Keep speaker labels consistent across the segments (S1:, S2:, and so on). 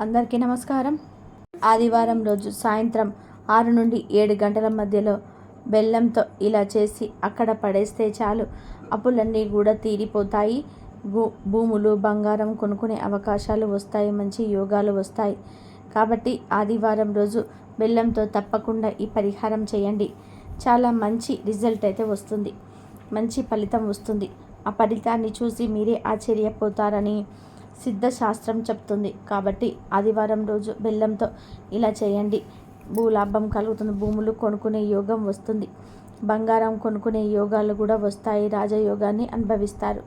S1: అందరికీ నమస్కారం. ఆదివారం రోజు సాయంత్రం ఆరు నుండి ఏడు గంటల మధ్యలో బెల్లంతో ఇలా చేసి అక్కడ పడేస్తే చాలు. అప్పులన్నీ కూడా తీరిపోతాయి. భూ భూములు బంగారం కొనుక్కునే అవకాశాలు వస్తాయి. మంచి యోగాలు వస్తాయి. కాబట్టి ఆదివారం రోజు బెల్లంతో తప్పకుండా ఈ పరిహారం చేయండి. చాలా మంచి రిజల్ట్ అయితే వస్తుంది. మంచి ఫలితం వస్తుంది. ఆ ఫలితాన్ని చూసి మీరే ఆశ్చర్యపోతారని సిద్ధశాస్త్రం చెప్తుంది. కాబట్టి ఆదివారం రోజు బెల్లంతో ఇలా చేయండి. భూలాభం కలుగుతుంది. భూములు కొనుక్కునే యోగం వస్తుంది. బంగారం కొనుక్కునే యోగాలు కూడా వస్తాయి. రాజయోగాన్ని అనుభవిస్తారు.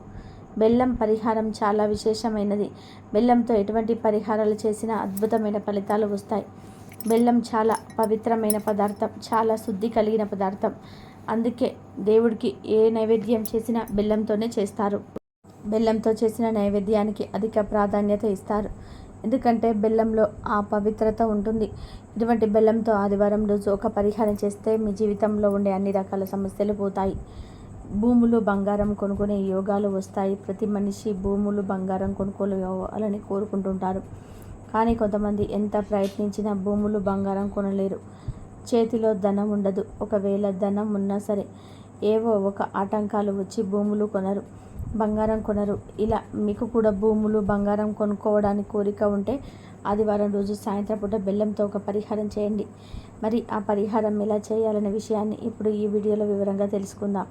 S1: బెల్లం పరిహారం చాలా విశేషమైనది. బెల్లంతో ఎటువంటి పరిహారాలు చేసినా అద్భుతమైన ఫలితాలు వస్తాయి. బెల్లం చాలా పవిత్రమైన పదార్థం. చాలా శుద్ధి కలిగిన పదార్థం. అందుకే దేవుడికి ఏ నైవేద్యం చేసినా బెల్లంతోనే చేస్తారు. బెల్లంతో చేసిన నైవేద్యానికి అధిక ప్రాధాన్యత ఇస్తారు. ఎందుకంటే బెల్లంలో ఆ పవిత్రత ఉంటుంది. ఇటువంటి బెల్లంతో ఆదివారం రోజు ఒక పరిహారం చేస్తే మీ జీవితంలో ఉండే అన్ని రకాల సమస్యలు పోతాయి. భూములు బంగారం కొనుక్కునే యోగాలు వస్తాయి. ప్రతి మనిషి భూములు బంగారం కొనుక్కోవాలని కోరుకుంటుంటారు. కానీ కొంతమంది ఎంత ప్రయత్నించినా భూములు బంగారం కొనలేరు. చేతిలో ధనం ఉండదు. ఒకవేళ ధనం ఉన్నా సరే ఏవో ఒక ఆటంకాలు వచ్చి భూములు కొనరు. బంగారం కొనరు. ఇలా మీకు కూడా భూములు బంగారం కొనుక్కోవడానికి కోరిక ఉంటే ఆదివారం రోజు సాయంత్రం పూట బెల్లంతో ఒక పరిహారం చేయండి. మరి ఆ పరిహారం ఎలా చేయాలనే విషయాన్ని ఇప్పుడు ఈ వీడియోలో వివరంగా తెలుసుకుందాం.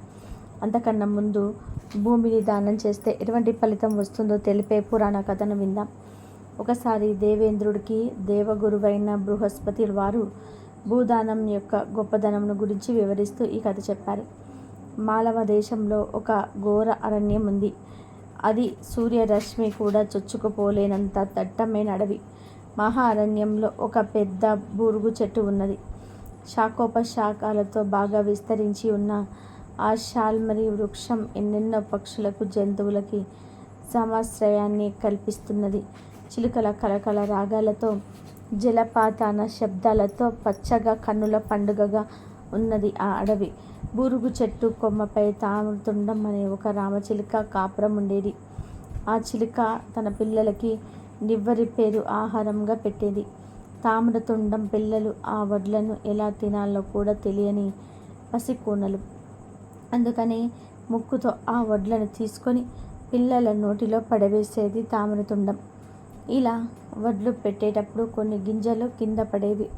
S1: అంతకన్నా ముందు భూమిని దానం చేస్తే ఎటువంటి ఫలితం వస్తుందో తెలిపే పురాణ కథను విందాం. ఒకసారి దేవేంద్రుడికి దేవగురువైన బృహస్పతి వారు భూదానం యొక్క గొప్పదనంను గురించి వివరిస్తూ ఈ కథ చెప్పారు. మాలవ దేశంలో ఒక ఘోర అరణ్యం ఉంది అది సూర్యరశ్మి కూడా చొచ్చుకుపోలేనంత దట్టమైన అడవి. మహా అరణ్యంలో ఒక పెద్ద బూరుగు చెట్టు ఉన్నది. శాఖోపశాఖాలతో బాగా విస్తరించి ఉన్న ఆ షాల్మరి వృక్షం ఎన్నెన్నో పక్షులకు జంతువులకి సమాశ్రయాన్ని కల్పిస్తున్నది. చిలుకల కలకల రాగాలతో జలపాతాన శబ్దాలతో పచ్చగా కన్నుల పండుగగా ఉన్నది ఆ అడవి. బూరుగు చెట్టు కొమ్మపై తామరతుండం అనే ఒక రామచిలుక కాపురం ఉండేది. ఆ చిలుక తన పిల్లలకి నివ్వరి పేరు ఆహారంగా పెట్టేది. తామ్రతుండం పిల్లలు ఆ వడ్లను ఎలా తినాలో కూడా తెలియని పసికూనలు. అందుకని ముక్కుతో ఆ వడ్లను తీసుకొని పిల్లల నోటిలో పడవేసేది తామరతుండం. ఇలా వడ్లు పెట్టేటప్పుడు కొన్ని గింజలు కింద పడేవి.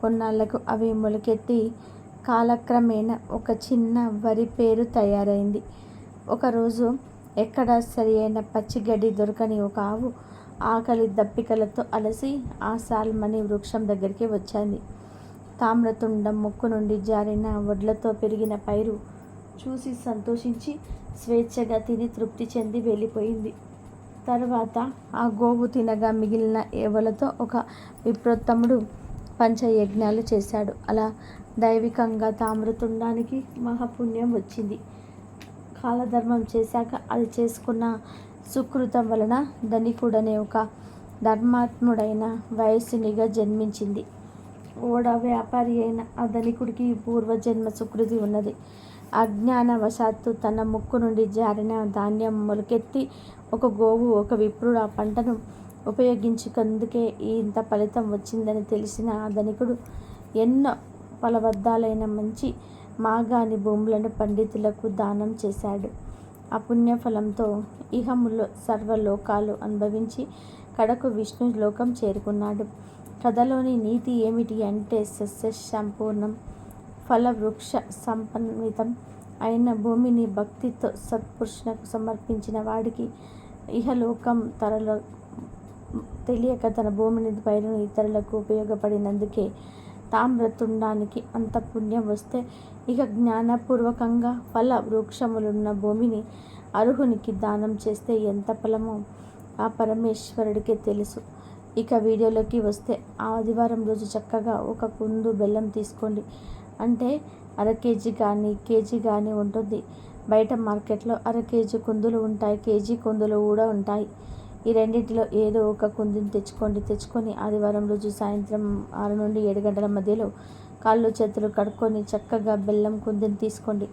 S1: కొన్నాళ్ళకు అవి మొలకెత్తి కాలక్రమేణా ఒక చిన్న వరి పేరు తయారైంది. ఒకరోజు ఎక్కడ సరి అయిన పచ్చిగడ్డి దొరకని ఒక ఆవు ఆకలి దప్పికలతో అలసి ఆ సాల్మని వృక్షం దగ్గరికి వచ్చింది. తామ్రతుండం ముక్కు నుండి జారిన వడ్లతో పెరిగిన పైరు చూసి సంతోషించి స్వేచ్ఛగా తిని తృప్తి చెంది వెళ్ళిపోయింది. తర్వాత ఆ గోవు తినగా మిగిలిన ఏవలతో ఒక విప్రోత్తముడు పంచయజ్ఞాలు చేశాడు. అలా దైవికంగా తామృతుండానికి మహాపుణ్యం వచ్చింది. కాలధర్మం చేశాక అది చేసుకున్న సుకృతం వలన ధనికుడనే ఒక ధర్మాత్ముడైన వయస్సునిగా జన్మించింది. ఓడ వ్యాపారి అయిన ఆ ధనికుడికి పూర్వజన్మ సుకృతి ఉన్నది. అజ్ఞానవశాత్తు తన ముక్కు నుండి జారిన ధాన్యం మొలకెత్తి ఒక గోవు ఒక విప్రుడు ఆ పంటను ఉపయోగించుకందుకే ఇంత ఫలితం వచ్చిందని తెలిసిన ఆ ధనికుడు ఎన్నో ఫలబద్ధాలైన మంచి మాగాని భూములను పండితులకు దానం చేశాడు. ఆ పుణ్యఫలంతో ఇహములో సర్వలోకాలు అనుభవించి కడకు విష్ణు లోకం చేరుకున్నాడు. కథలోని నీతి ఏమిటి అంటే సస్య సంపూర్ణం ఫలవృక్ష సంపన్వితం అయిన భూమిని భక్తితో సత్పురుషునకు సమర్పించిన వాడికి ఇహలోకం తరలో తెలియక తన భూమిని పైరును ఇతరులకు ఉపయోగపడినందుకే తామ్రతుండానికి అంత పుణ్యం వస్తే ఇక జ్ఞానపూర్వకంగా ఫల వృక్షములున్న భూమిని అర్హునికి దానం చేస్తే ఎంత ఫలమో ఆ పరమేశ్వరుడికే తెలుసు. ఇక వీడియోలోకి వస్తే ఆదివారం రోజు చక్కగా ఒక కుందు బెల్లం తీసుకోండి. అంటే అర కేజీ కానీ కేజీ కానీ ఉంటుంది. బయట మార్కెట్లో అర కేజీ కుందులు ఉంటాయి కేజీ కుందులు కూడా ఉంటాయి. ఈ రెండింటిలో ఏదో ఒక కుందిని తెచ్చుకోండి తెచ్చుకొని ఆదివారం రోజు సాయంత్రం ఆరు నుండి ఏడు గంటల మధ్యలో కాళ్ళు చేతులు కడుక్కొని చక్కగా బెల్లం కుందిని తీసుకోండి.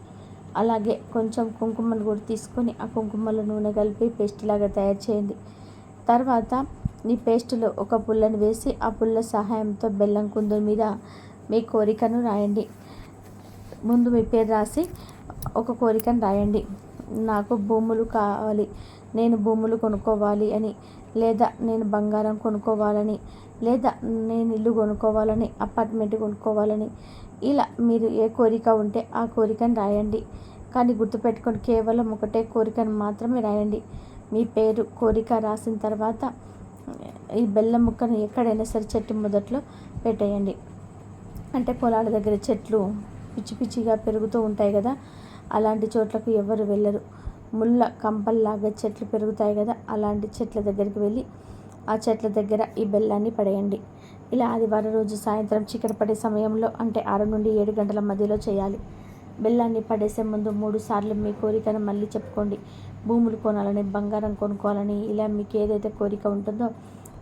S1: అలాగే కొంచెం కుంకుమను కూడా తీసుకొని ఆ కుంకుమలో నూనె కలిపి పేస్ట్ లాగా తయారు చేయండి. తర్వాత ఈ పేస్టులో ఒక పుల్లను వేసి ఆ పుల్ల సహాయంతో బెల్లం కుందు మీద మీ కోరికను రాయండి. ముందు మీ పేరు రాసి ఒక కోరికను రాయండి. నాకు భూములు కావాలి. నేను భూములు కొనుక్కోవాలి అని లేదా నేను బంగారం కొనుక్కోవాలని లేదా నేను ఇల్లు కొనుక్కోవాలని అపార్ట్మెంట్ కొనుక్కోవాలని ఇలా మీరు ఏ కోరిక ఉంటే ఆ కోరికను రాయండి. కానీ గుర్తుపెట్టుకొని కేవలం ఒకటే కోరికను మాత్రమే రాయండి. మీ పేరు కోరిక రాసిన తర్వాత ఈ బెల్లం ముక్కను ఎక్కడైనా సరే చెట్టు మొదట్లో పెట్టేయండి. అంటే పొలాల దగ్గర చెట్లు పిచ్చి పిచ్చిగా పెరుగుతూ ఉంటాయి కదా అలాంటి చోట్లకు ఎవరు వెళ్ళరు. ముళ్ళ కంపల్లాగా చెట్లు పెరుగుతాయి కదా అలాంటి చెట్ల దగ్గరికి వెళ్ళి ఆ చెట్ల దగ్గర ఈ బెల్లాన్ని పడేయండి. ఇలా ఆదివారం రోజు సాయంత్రం చీకటి పడే సమయంలో అంటే ఆరు నుండి ఏడు గంటల మధ్యలో చేయాలి. బెల్లాన్ని పడేసే ముందు మూడు సార్లు మీ కోరికను మళ్ళీ చెప్పుకోండి. భూములు కొనాలని బంగారం కొనుక్కోవాలని ఇలా మీకు ఏదైతే కోరిక ఉంటుందో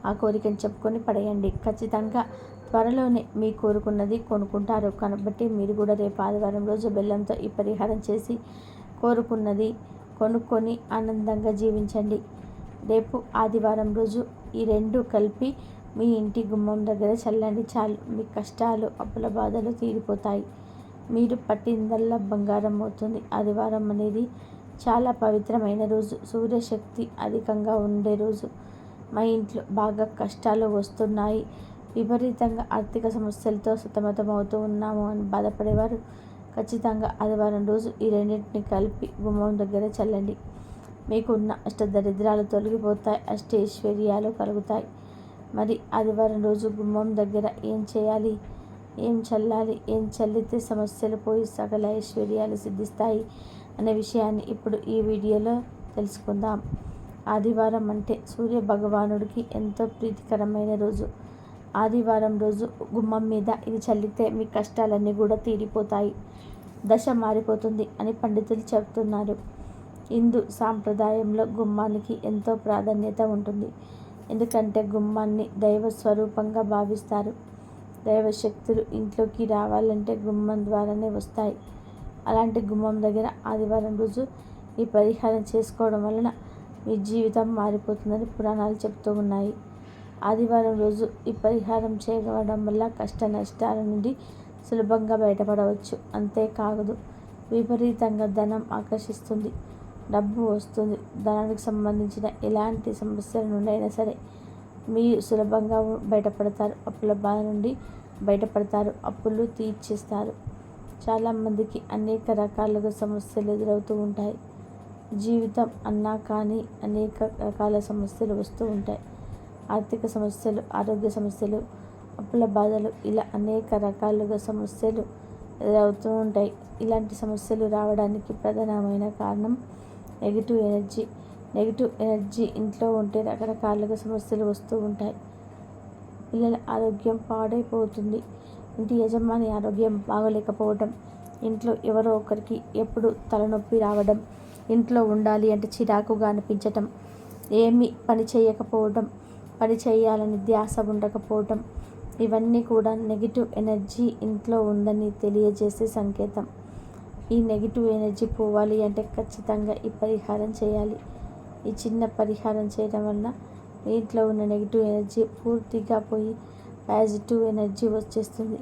S1: ఆ కోరికను చెప్పుకొని పడేయండి. ఖచ్చితంగా త్వరలోనే మీ కోరుకున్నది కొనుక్కుంటారు. కాబట్టి మీరు కూడా రేపు ఆదివారం రోజు బెల్లంతో ఈ పరిహారం చేసి కోరుకున్నది కొనుక్కొని ఆనందంగా జీవించండి. రేపు ఆదివారం రోజు ఈ రెండు కలిపి మీ ఇంటి గుమ్మం దగ్గర చల్లండి చాలు. మీ కష్టాలు అప్పుల బాధలు తీరిపోతాయి. మీరు పట్టిందల్లా బంగారం అవుతుంది. ఆదివారం అనేది చాలా పవిత్రమైన రోజు. సూర్యశక్తి అధికంగా ఉండే రోజు. మా ఇంట్లో బాగా కష్టాలు వస్తున్నాయి. విపరీతంగా ఆర్థిక సమస్యలతో సతమతమవుతూ ఉన్నాము అని బాధపడేవారు. ఖచ్చితంగా ఆదివారం రోజు ఈ రెండింటిని కలిపి గుమ్మం దగ్గర చల్లండి. మీకున్న అష్టదరిద్రాలు తొలగిపోతాయి అష్టైశ్వర్యాలు కలుగుతాయి. మరి ఆదివారం రోజు గుమ్మం దగ్గర ఏం చేయాలి? ఏం చల్లాలి? ఏం చల్లితే సమస్యలు పోయి సకల ఐశ్వర్యాలు సిద్ధిస్తాయి అనే విషయాన్ని ఇప్పుడు ఈ వీడియోలో తెలుసుకుందాం. ఆదివారం అంటే సూర్య భగవానుడికి ఎంతో ప్రీతికరమైన రోజు. ఆదివారం రోజు గుమ్మం మీద ఇది చల్లితే మీ కష్టాలన్నీ కూడా తీరిపోతాయి. దశ మారిపోతుంది అని పండితులు చెబుతున్నారు. హిందూ సాంప్రదాయంలో గుమ్మానికి ఎంతో ప్రాధాన్యత ఉంటుంది. ఎందుకంటే గుమ్మాన్ని దైవ స్వరూపంగా భావిస్తారు. దైవశక్తులు ఇంట్లోకి రావాలంటే గుమ్మం ద్వారానే వస్తాయి. అలాంటి గుమ్మం దగ్గర ఆదివారం రోజు ఈ పరిహారం చేసుకోవడం వలన మీ జీవితం మారిపోతుందని పురాణాలు చెప్తూ ఉన్నాయి. ఆదివారం రోజు ఈ పరిహారం చేయడం వల్ల కష్ట నష్టాల నుండి సులభంగా బయటపడవచ్చు. అంతేకాదు విపరీతంగా ధనం ఆకర్షిస్తుంది డబ్బు వస్తుంది. ధనానికి సంబంధించిన ఎలాంటి సమస్యల నుండి అయినా సరే మీరు సులభంగా బయటపడతారు. అప్పుల బాధ నుండి బయటపడతారు. అప్పులు తీర్చేస్తారు. చాలామందికి అనేక రకాలుగా సమస్యలు ఎదురవుతూ ఉంటాయి. జీవితం అన్నా కానీ అనేక రకాల సమస్యలు వస్తూ ఉంటాయి. ఆర్థిక సమస్యలు ఆరోగ్య సమస్యలు అప్పుల బాధలు ఇలా అనేక రకాలుగా సమస్యలు ఎదురవుతూ ఉంటాయి. ఇలాంటి సమస్యలు రావడానికి ప్రధానమైన కారణం నెగిటివ్ ఎనర్జీ. నెగిటివ్ ఎనర్జీ ఇంట్లో ఉంటే రకరకాలుగా సమస్యలు వస్తూ ఉంటాయి. పిల్లల ఆరోగ్యం పాడైపోతుంది. ఇంటి యజమాని ఆరోగ్యం బాగోలేకపోవడం ఇంట్లో ఎవరో ఒకరికి ఎప్పుడు తలనొప్పి రావడం ఇంట్లో ఉండాలి అంటే చిరాకుగా అనిపించటం ఏమీ పని చేయకపోవడం పని చేయాలని ధ్యాస ఉండకపోవటం. ఇవన్నీ కూడా నెగిటివ్ ఎనర్జీ ఇంట్లో ఉందని తెలియజేసే సంకేతం. ఈ నెగిటివ్ ఎనర్జీ పోవాలి అంటే ఖచ్చితంగా ఈ పరిహారం చేయాలి. ఈ చిన్న పరిహారం చేయడం వల్ల ఇంట్లో ఉన్న నెగిటివ్ ఎనర్జీ పూర్తిగా పోయి పాజిటివ్ ఎనర్జీ వచ్చేస్తుంది.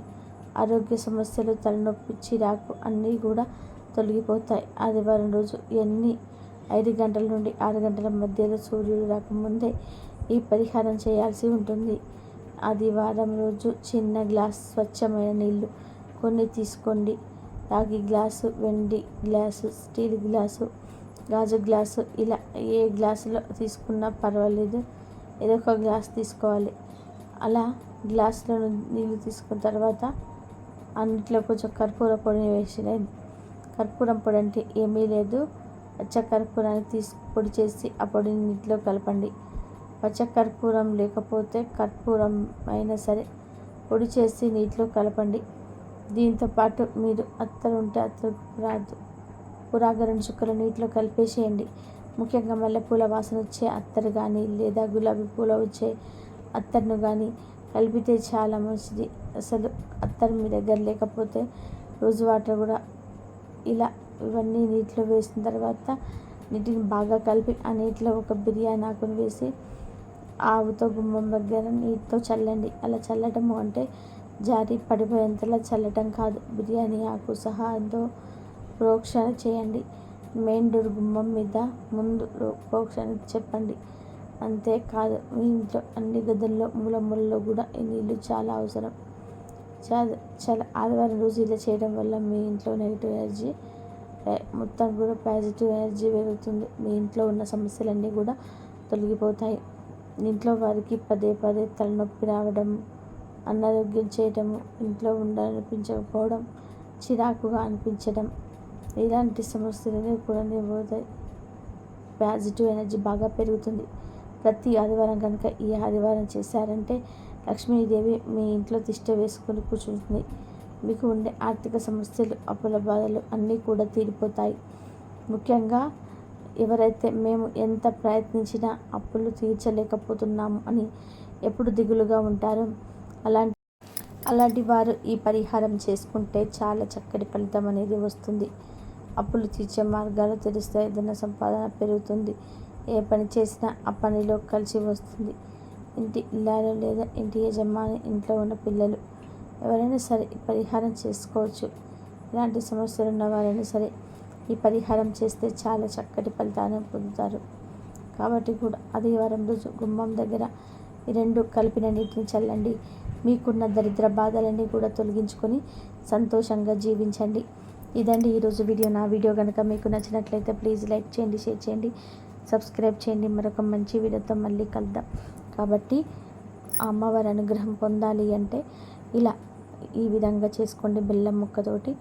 S1: ఆరోగ్య సమస్యలు తలనొప్పి చిరాకు అన్నీ కూడా తొలగిపోతాయి. ఆదివారం రోజు ఎన్ని? ఐదు గంటల నుండి ఆరు గంటల మధ్యలో సూర్యుడు రాకముందే ఈ పరిహారం చేయాల్సి ఉంటుంది. ఆదివారం రోజు చిన్న గ్లాస్ స్వచ్ఛమైన నీళ్ళు కొన్ని తీసుకోండి. రాగి గ్లాసు వెండి గ్లాసు స్టీల్ గ్లాసు గాజు గ్లాసు ఇలా ఏ గ్లాసులో తీసుకున్నా పర్వాలేదు. ఏదో ఒక గ్లాస్ తీసుకోవాలి. అలా గ్లాసులో నీళ్ళు తీసుకున్న తర్వాత అన్నిట్లో కొంచెం కర్పూర పొడిని వేసినది కర్పూరం పొడి అంటే ఏమీ లేదు. పచ్చ కర్పూరాన్ని తీసి పొడి చేసి ఆ పొడిని నీటిలో కలపండి. పచ్చ కర్పూరం లేకపోతే కర్పూరం అయినా సరే పొడి చేసి నీటిలో కలపండి. దీంతో పాటు మీరు అత్తరు ఉంటే అత్తరు రాదు పురాగ రెండు చుక్కలు నీటిలో కలిపేసేయండి. ముఖ్యంగా మల్లెపూల వాసన వచ్చే అత్తరు కానీ లేదా గులాబీ పూల వచ్చే అత్తర్ను కానీ కలిపితే చాలా మంచిది. అసలు అత్తరు మీ దగ్గర లేకపోతే రోజు వాటర్ కూడా ఇలా ఇవన్నీ నీటిలో వేసిన తర్వాత నీటిని బాగా కలిపి ఆ నీటిలో ఒక బిర్యానీ ఆకును వేసి ఆవుతో గుమ్మం దగ్గర నీటితో చల్లండి. అలా చల్లటము అంటే జారి పడిపోయేంతలా చల్లటం కాదు. బిర్యానీ ఆకు సహాయంతో ప్రోక్షణ చేయండి. మెయిన్ డోర్ గుమ్మం మీద ముందు ప్రోక్షణ చెప్పండి. అంతేకాదు మీ ఇంట్లో అన్ని గదుల్లో మూల మూలలో కూడా ఈ నీళ్ళు చాలా అవసరం. చాలా చాలా ఆదివారం రోజు ఇలా చేయడం వల్ల మీ ఇంట్లో నెగిటివ్ ఎనర్జీ మొత్తం కూడా పాజిటివ్ ఎనర్జీ పెరుగుతుంది. మీ ఇంట్లో ఉన్న సమస్యలన్నీ కూడా తొలగిపోతాయి. ఇంట్లో వారికి పదే పదే తలనొప్పి రావడం అనారోగ్యం చేయటము ఇంట్లో ఉండాలనిపించకపోవడం చిరాకుగా అనిపించడం ఇలాంటి సమస్యలన్నీ కూడా పోతాయి పాజిటివ్ ఎనర్జీ బాగా పెరుగుతుంది. ప్రతి ఆదివారం కనుక ఈ ఆదివారం చేశారంటే లక్ష్మీదేవి మీ ఇంట్లో తిష్ట వేసుకొని కూర్చుంటుంది. మీకు ఉండే ఆర్థిక సమస్యలు అప్పుల బాధలు అన్నీ కూడా తీరిపోతాయి. ముఖ్యంగా ఎవరైతే మేము ఎంత ప్రయత్నించినా అప్పులు తీర్చలేకపోతున్నాము అని ఎప్పుడు దిగులుగా ఉంటారో. అలాంటి అలాంటి వారు ఈ పరిహారం చేసుకుంటే చాలా చక్కటి ఫలితం అనేది వస్తుంది. అప్పులు తీర్చే మార్గాలు తెలిస్తే ధన సంపాదన పెరుగుతుంది. ఏ పని చేసినా ఆ పనిలో కలిసి వస్తుంది. ఇంటి ఇల్లాలు లేదా ఇంటి యజమాని ఇంట్లో ఉన్న పిల్లలు ఎవరైనా సరే పరిహారం చేసుకోవచ్చు. ఇలాంటి సమస్యలు ఉన్న వారైనా సరే ఈ పరిహారం చేస్తే చాలా చక్కటి ఫలితాన్ని పొందుతారు. కాబట్టి కూడా ఆదివారం రోజు గుమ్మం దగ్గర ఈ రెండు కలిపిన నీటిని చల్లండి. మీకున్న దరిద్ర బాధలన్నీ కూడా తొలగించుకొని సంతోషంగా జీవించండి. ఇదండి ఈరోజు వీడియో. నా వీడియో కనుక మీకు నచ్చినట్లయితే ప్లీజ్ లైక్ చేయండి షేర్ చేయండి సబ్స్క్రైబ్ చేయండి. మరొక మంచి వీడియోతో మళ్ళీ కలుద్దాం. కాబట్టి అమ్మవారి అనుగ్రహం పొందాలి అంటే ఇలా ఈ విధంగా చేసుకోండి. బెల్లం ముక్కతోటి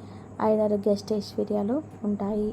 S1: ఐదారు గెస్ట్ ఐశ్వర్యాలు ఉంటాయి.